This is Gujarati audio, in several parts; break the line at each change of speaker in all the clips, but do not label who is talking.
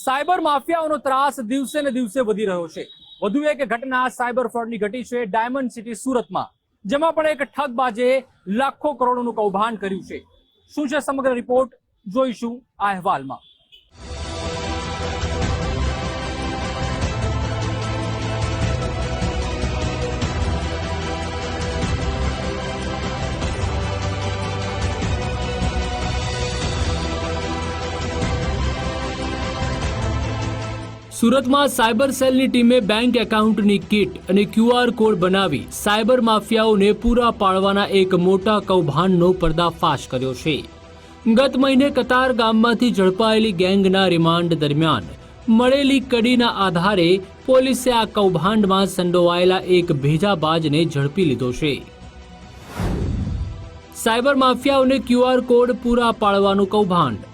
સાયબર માફિયાઓનો ત્રાસ દિવસે ને દિવસે વધી રહ્યો છે. વધુ એક ઘટના સાયબર ફ્રોડની ઘટી છે ડાયમંડ સિટી સુરતમાં, જેમાં પણ એક ઠગબાજે લાખો કરોડોનું કૌભાંડ કર્યું છે. શું છે સમગ્ર રિપોર્ટ? જોઈશું આ અહેવાલમાં. સુરતમાં સાયબર સેલની ટીમે બેંક એકાઉન્ટની કિટ અને ક્યુઆર કોડ બનાવી સાયબર માફિયાઓને પૂરા પાડવાના એક મોટા કૌભાંડનો પર્દાફાશ કર્યો છે. ગત મહિને કતાર ગામમાંથી ઝડપાયેલી ગેંગના રિમાન્ડ દરમિયાન મળેલી કડીના આધારે પોલીસે આ કૌભાંડમાં સંડોવાયેલા એક ભેજાબાજને ઝડપી લીધો છે. સાયબર માફિયાઓને ક્યુઆર કોડ પૂરા પાડવાનું કૌભાંડ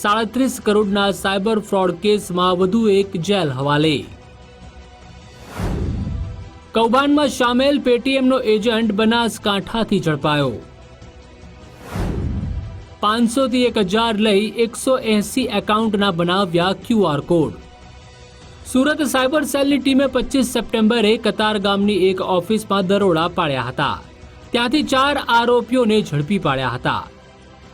સાડત્રીસ કરોડના સાયબર ફ્રોડ કેસમાં વધુ એક જેલ હવાલે. કૌભાંડમાં સામેલ પેટીએમનો એજન્ટ બનાસકાંઠાથી ઝડપાયો. પાંચસોથી એક હજાર લઈ એકસો એસી એકાઉન્ટના બનાવ્યા ક્યુઆર કોડ. સુરત સાયબર સેલની ટીમે પચીસ સપ્ટેમ્બરે કતાર ગામની એક ઓફિસમાં દરોડા પાડ્યા હતા. ત્યાંથી ચાર આરોપીઓને ઝડપી પાડ્યા હતા.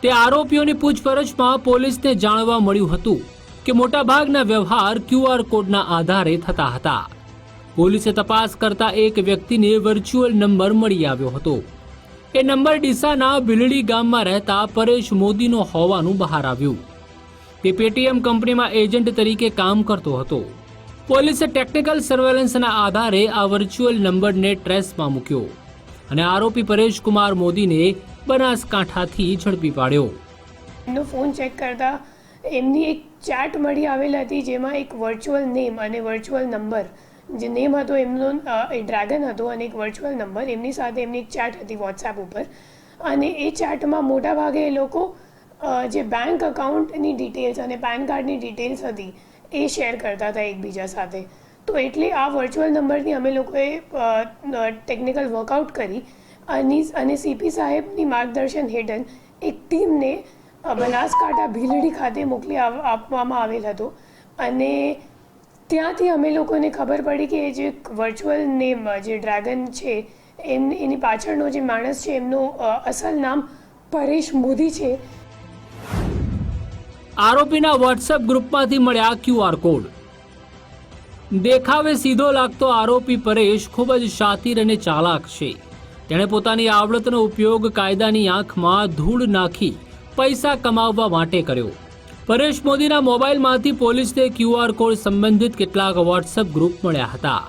તે આરોપીઓની પૂછપરછમાં પોલીસને જાણવા મળ્યું હતું કે મોટાભાગના વ્યવહાર ક્યુઆર કોડના આધારે થતા હતા. પોલીસે તપાસ કરતા એક વ્યક્તિને વર્ચ્યુઅલ નંબર મળી આવ્યો હતો. એ નંબર ડીસાના ભીલડી ગામમાં રહેતા પરેશ મોદીનો હોવાનું બહાર આવ્યું. તે પેટીએમ કંપનીમાં એજન્ટ તરીકે કામ કરતો હતો. પોલીસે ટેકનિકલ સર્વેલન્સના આધારે આ વર્ચ્યુઅલ નંબરને ટ્રેસમાં મૂક્યો. અને આરોપી પરેશ કુમાર મોદીને બનાસકાંઠાથી ઝડપી પાડ્યો.
એમનો ફોન ચેક કરતા એમની એક ચેટ મળી આવેલ હતી જેમાં એક વર્ચ્યુઅલ નેમ અને વર્ચ્યુઅલ નંબર જે નેમ હતો એમનો એ ડ્રેગન હતો અને એક વર્ચ્યુઅલ નંબર એમની સાથે એમની એક ચેટ હતી વોટ્સએપ ઉપર. અને એ ચેટમાં મોટાભાગે એ લોકો જે બેંક અકાઉન્ટની ડિટેલ્સ અને પેન કાર્ડની ડિટેલ્સ હતી એ શેર કરતા હતા એકબીજા સાથે. તો એટલે આ વર્ચ્યુઅલ નંબરની અમે લોકોએ ટેકનિકલ વર્કઆઉટ કરી. અને અને સીપી સાહેબની માર્ગદર્શન હેઠળ એક ટીમને બનાસકાંઠા ભીલડી ખાતે મોકલી આપવામાં આવેલ હતો. અને ત્યાંથી અમે લોકોને ખબર પડી કે એ જે વર્ચ્યુઅલ નેમ જે ડ્રેગન છે, એમ, એની પાછળનો જે માણસ છે, એમનું અસલ નામ પરેશ મોદી છે.
આરોપીના વોટ્સએપ ગ્રુપમાંથી મળ્યા ક્યુઆર કોડ. દેખાવે સીધો લાગતો આરોપી પરેશ ખૂબ જ શાતિર અને ચાલાક છે. તેણે પોતાની આવડતનો ઉપયોગ કાયદાની આંખમાં ધૂળ નાખી પૈસા કમાવવા માટે કર્યો. પરેશ મોદીના મોબાઈલમાંથી પોલીસને ક્યુઆર કોડ સંબંધિત કેટલાક વોટ્સએપ ગ્રુપ મળ્યા હતા.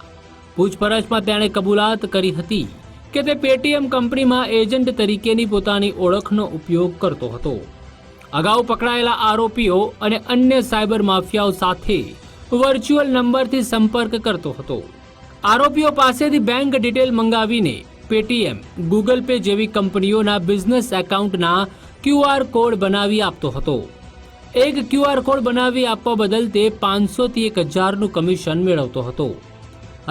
પૂછપરછમાં તેણે કબૂલાત કરી હતી કે તે પેટીએમ કંપનીમાં એજન્ટ તરીકેની પોતાની ઓળખનો ઉપયોગ કરતો હતો. અગાઉ પકડાયેલા આરોપીઓ અને અન્ય સાયબર માફિયાઓ સાથે વર્ચ્યુઅલ નંબરથી સંપર્ક કરતો હતો. આરોપીઓ પાસેથી બેંક ડિટેલ મંગાવીને પેટીએમ ગૂગલ પે જેવી કંપનીઓના બિઝનેસ એકાઉન્ટના ક્યુઆર કોડ બનાવી આપતો હતો. એક ક્યુઆર કોડ બનાવી આપવા બદલ તે પાંચસોથી એક હજારનું કમિશન મેળવતો હતો.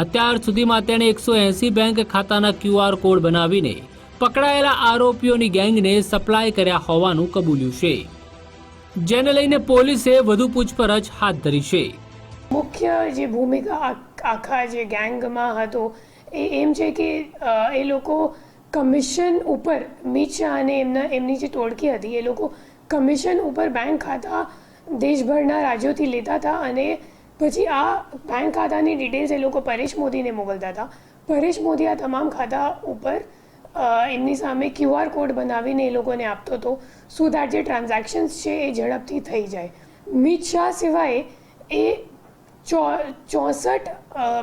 અત્યાર સુધીમાં તેણે એકસો એંસી બેંક ખાતાના ક્યુઆર કોડ બનાવીને પકડાયેલા આરોપીઓની ગેંગને સપ્લાય કર્યા હોવાનું કબૂલ્યું છે. જેને લઈને પોલીસે વધુ પૂછપરછ હાથ ધરી છે.
મુખ્ય જે ભૂમિકા આખા જે ગેંગમાં હતો એ એમ છે કે એ લોકો કમિશન ઉપર મિત શાહ અને એમના, એમની જે ટોળકી હતી, એ લોકો કમિશન ઉપર બેંક ખાતા દેશભરના રાજ્યોથી લેતા હતા અને પછી આ બેંક ખાતાની ડિટેલ્સ એ લોકો પરેશ મોદીને મોકલતા હતા. પરેશ મોદી આ તમામ ખાતા ઉપર એમની સામે ક્યુઆર કોડ બનાવીને એ લોકોને આપતો હતો. સો દેટ જે ટ્રાન્ઝેક્શન્સ છે એ ઝડપથી થઈ જાય. મિત શાહ સિવાય એ ચો- ચોસઠ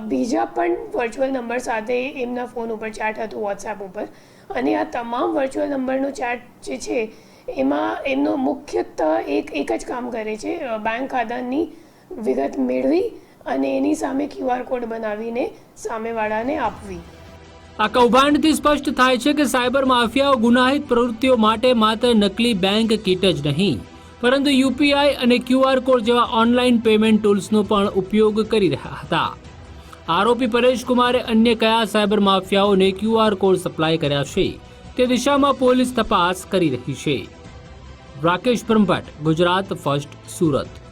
બીજા પણ વર્ચ્યુઅલ નંબર સાથે એમના ફોન ઉપર ચેટ હતું વોટ્સએપ ઉપર. અને આ તમામ વર્ચ્યુઅલ નંબરનો ચેટ જે છે, એમાં એમનો મુખ્યત્વ એક એક જ કામ કરે છે બેંક ખાતાની વિગત મેળવી અને એની સામે ક્યુઆર કોડ બનાવીને સામેવાળાને આપવી.
આ કૌભાંડથી સ્પષ્ટ થાય છે કે સાયબર માફિયાઓ ગુનાહિત પ્રવૃત્તિઓ માટે માત્ર નકલી બેંક કીટ જ નહીં. પરંતુ યુપીઆઈ અને ક્યુઆર કોડ જેવા ઓનલાઈન પેમેન્ટ ટૂલ્સનો પણ ઉપયોગ કરી રહ્યા હતા. આરોપી પરેશ કુમારે અન્ય કયા સાયબર માફિયાઓને ક્યુઆર કોડ સપ્લાય કર્યા છે, તે દિશામાં પોલીસ તપાસ કરી રહી છે. રાકેશ બ્રહ્મભટ્ટ, ગુજરાત, ફર્સ્ટ સુરત.